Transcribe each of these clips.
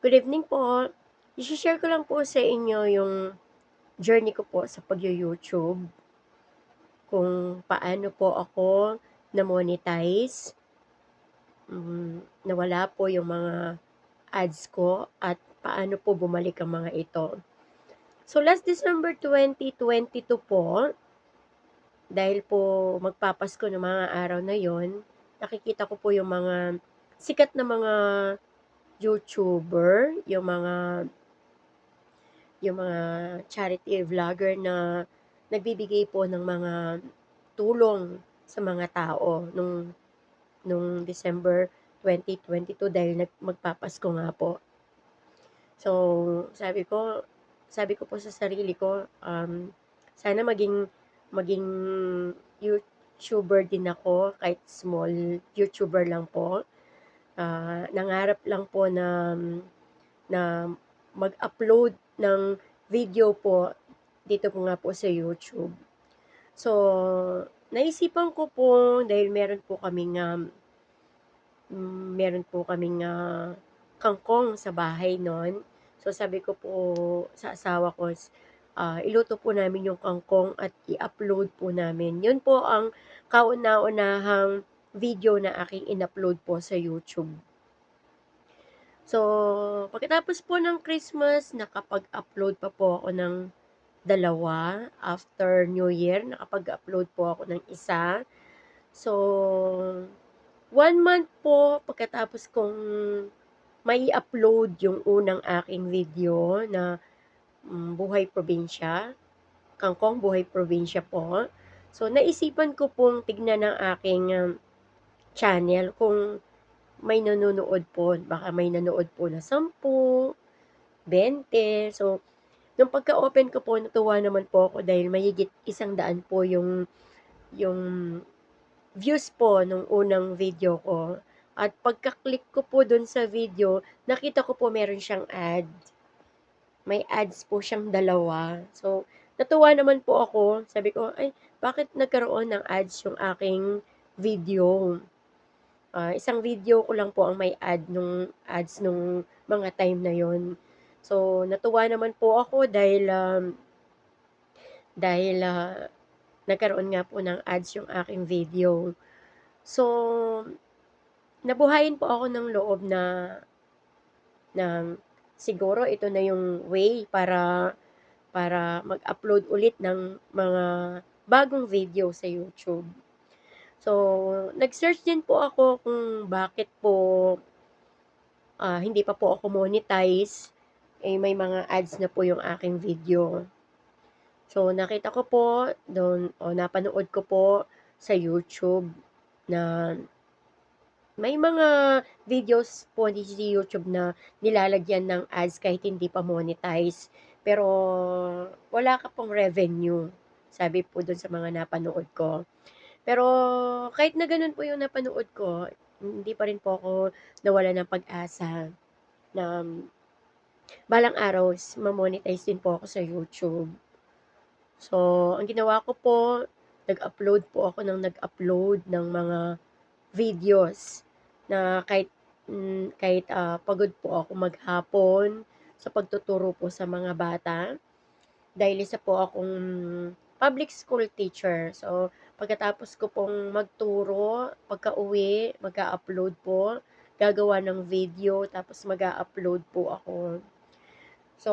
Good evening po. I-she-share ko lang po sa inyo yung journey ko po sa pagyo-YouTube. Kung paano po ako na-monetize. Hmm, nawala po yung mga ads ko at paano po bumalik ang mga ito. So last December 2022 po, dahil po magpapasko ng mga araw na yon, nakikita ko po yung mga sikat na mga YouTuber, yung mga yung mga charity vlogger na nagbibigay po ng mga tulong sa mga tao nung nung December 2022 dahil nag magpapasko nga po. So, sabi ko sabi ko po sa sarili ko, um, sana maging maging YouTuber din ako kahit small YouTuber lang po. Ah, nangarap lang po na na mag-upload ng video po dito po nga po sa YouTube. So, naisipan ko po dahil meron po kaming um, meron po kaming uh, kangkong sa bahay noon. So, sabi ko po sa asawa ko, uh, iluto po namin yung kangkong at i-upload po namin. Yun po ang kauna-unahang video na aking in-upload po sa YouTube. So, pagkatapos po ng Christmas, nakapag-upload pa po ako ng dalawa. After New Year, nakapag-upload po ako ng isa. So, one month po pagkatapos kong may upload yung unang aking video na um, Buhay Probinsya. Kangkong Buhay Probinsya po. So, naisipan ko pong tignan ng aking um, channel kung may nanonood po, baka may nanood po na 10, 20. So, nung pagka-open ko po, natuwa naman po ako dahil mahigit isang daan po yung, yung views po nung unang video ko. At pagka-click ko po dun sa video, nakita ko po meron siyang ad. May ads po siyang dalawa. So, natuwa naman po ako. Sabi ko, ay, bakit nagkaroon ng ads yung aking video? Uh, isang video ko lang po ang may ad nung ads nung mga time na yon. So, natuwa naman po ako dahil um, dahil uh, nagkaroon nga po ng ads yung aking video. So, nabuhayin po ako ng loob na na siguro ito na yung way para para mag-upload ulit ng mga bagong video sa YouTube. So, nag-search din po ako kung bakit po uh, hindi pa po ako monetize. Eh, may mga ads na po yung aking video. So, nakita ko po doon, o napanood ko po sa YouTube na may mga videos po di YouTube na nilalagyan ng ads kahit hindi pa monetize. Pero wala ka pong revenue. Sabi po doon sa mga napanood ko. Pero kahit na gano'n po yung napanood ko, hindi pa rin po ako nawala ng pag-asa na balang araw ma-monetize din po ako sa YouTube. So, ang ginawa ko po, nag-upload po ako ng nag-upload ng mga videos na kahit mm, kahit uh, pagod po ako maghapon sa pagtuturo po sa mga bata dahil isa po akong public school teacher. So, pagkatapos ko pong magturo, pagka-uwi, mag-upload po, gagawa ng video, tapos mag-upload po ako. So,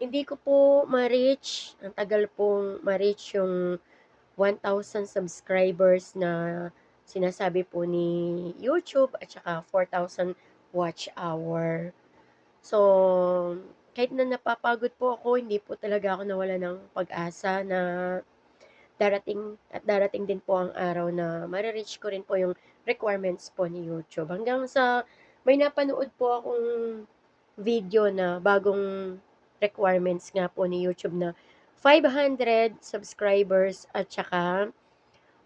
hindi ko po ma-reach, ang tagal pong ma-reach yung 1,000 subscribers na sinasabi po ni YouTube at saka 4,000 watch hour. So, kahit na napapagod po ako, hindi po talaga ako nawala ng pag-asa na darating at darating din po ang araw na marireach ko rin po yung requirements po ni YouTube. Hanggang sa may napanood po akong video na bagong requirements nga po ni YouTube na 500 subscribers at saka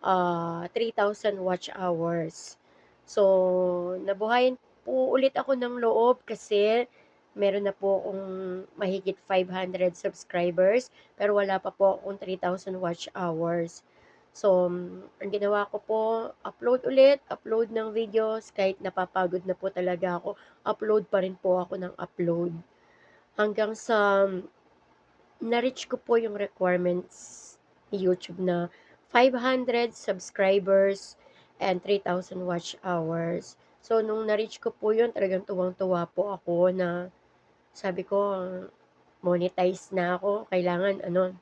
uh, ah, 3,000 watch hours. So, nabuhayin po ulit ako ng loob kasi meron na po akong mahigit 500 subscribers, pero wala pa po akong 3,000 watch hours. So, ang ginawa ko po, upload ulit, upload ng videos kahit napapagod na po talaga ako, upload pa rin po ako ng upload. Hanggang sa na-reach ko po yung requirements ni YouTube na 500 subscribers and 3,000 watch hours. So, nung na-reach ko po yun, talagang tuwang-tuwa po ako na sabi ko, monetize na ako, kailangan ano,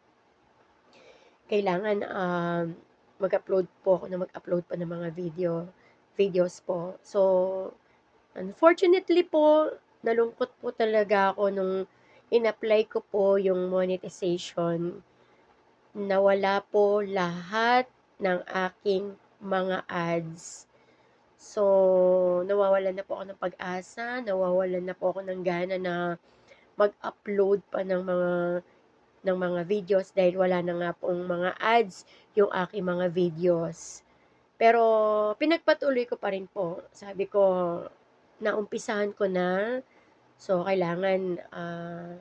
kailangan um, mag-upload po ako na mag-upload pa ng mga video, videos po. So, unfortunately po, nalungkot po talaga ako nung in-apply ko po yung monetization. Nawala po lahat ng aking mga ads. So, nawawalan na po ako ng pag-asa, nawawalan na po ako ng gana na mag-upload pa ng mga ng mga videos dahil wala na nga pong mga ads yung aking mga videos. Pero pinagpatuloy ko pa rin po. Sabi ko, naumpisahan ko na. So, kailangan uh,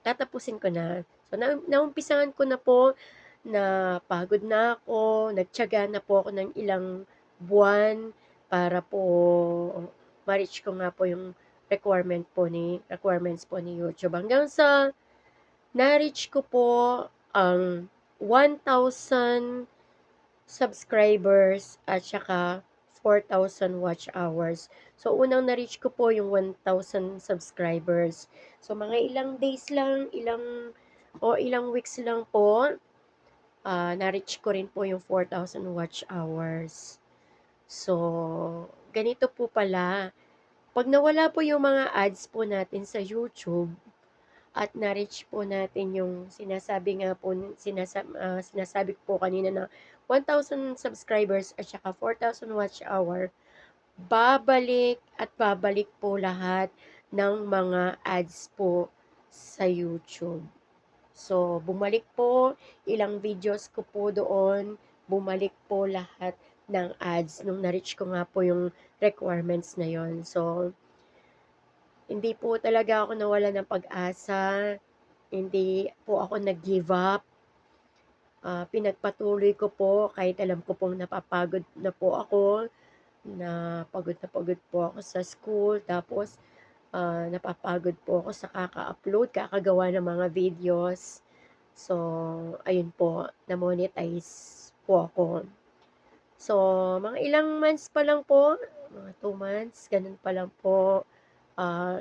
tatapusin ko na. So, na, naumpisahan ko na po na pagod na ako, nagtyaga na po ako ng ilang buwan para po ma-reach ko nga po yung requirement po ni requirements po ni YouTube. Hanggang sa na-reach ko po ang 1,000 subscribers at saka 4,000 watch hours. So, unang na-reach ko po yung 1,000 subscribers. So, mga ilang days lang, ilang, o ilang weeks lang po, uh, na-reach ko rin po yung 4,000 watch hours. So, ganito po pala. Pag nawala po yung mga ads po natin sa YouTube, at na-reach po natin yung sinasabi nga po, sinasab, uh, sinasabi ko po kanina na 1,000 subscribers at saka 4,000 watch hour, babalik at babalik po lahat ng mga ads po sa YouTube. So, bumalik po, ilang videos ko po doon, bumalik po lahat ng ads nung na-reach ko nga po yung requirements na yon So, hindi po talaga ako nawala ng pag-asa, hindi po ako nag-give up. Uh, pinagpatuloy ko po kahit alam ko pong napapagod na po ako, na pagod na pagod po ako sa school, tapos uh, napapagod po ako sa kaka-upload, kakagawa ng mga videos. So, ayun po, na-monetize po ako. So, mga ilang months pa lang po, mga 2 months, ganun pa lang po, uh,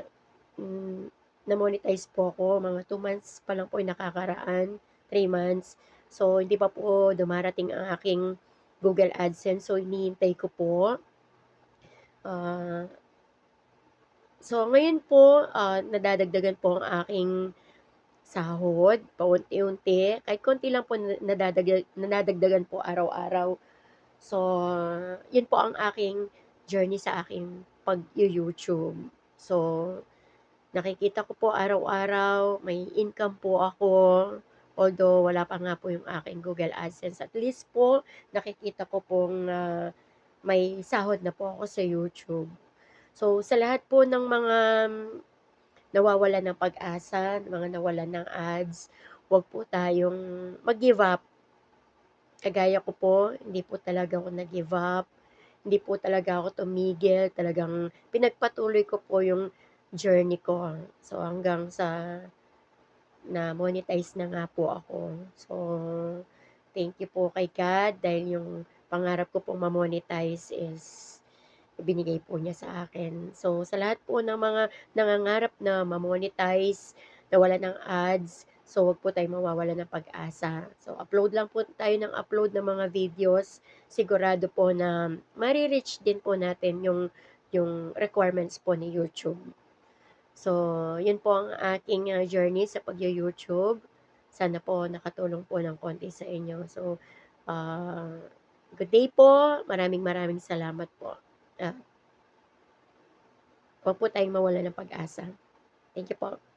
mm, na-monetize po ako. Mga 2 months pa lang po yung nakakaraan, 3 months. So, hindi pa po dumarating ang aking Google AdSense. So, hinihintay ko po. Uh, so, ngayon po, uh, nadadagdagan po ang aking sahod, paunti-unti. Kahit konti lang po nadadagdag, nadadagdagan po araw-araw. So, yun po ang aking journey sa aking pag-YouTube. So, nakikita ko po araw-araw, may income po ako. Although wala pa nga po yung aking Google AdSense. At least po, nakikita ko pong uh, may sahod na po ako sa YouTube. So, sa lahat po ng mga nawawala ng pag-asa, mga nawala ng ads, wag po tayong mag-give up. Kagaya ko po, hindi po talaga ako nag-give up hindi po talaga ako tumigil, talagang pinagpatuloy ko po yung journey ko. So, hanggang sa na-monetize na nga po ako. So, thank you po kay God dahil yung pangarap ko pong ma-monetize is ibinigay po niya sa akin. So, sa lahat po ng mga nangangarap na ma-monetize, na wala ng ads, So, wag po tayo mawawala ng pag-asa. So, upload lang po tayo ng upload ng mga videos. Sigurado po na marireach din po natin yung, yung requirements po ni YouTube. So, yun po ang aking uh, journey sa pag-YouTube. Sana po nakatulong po ng konti sa inyo. So, uh, good day po. Maraming maraming salamat po. Uh, po tayong mawala ng pag-asa. Thank you po.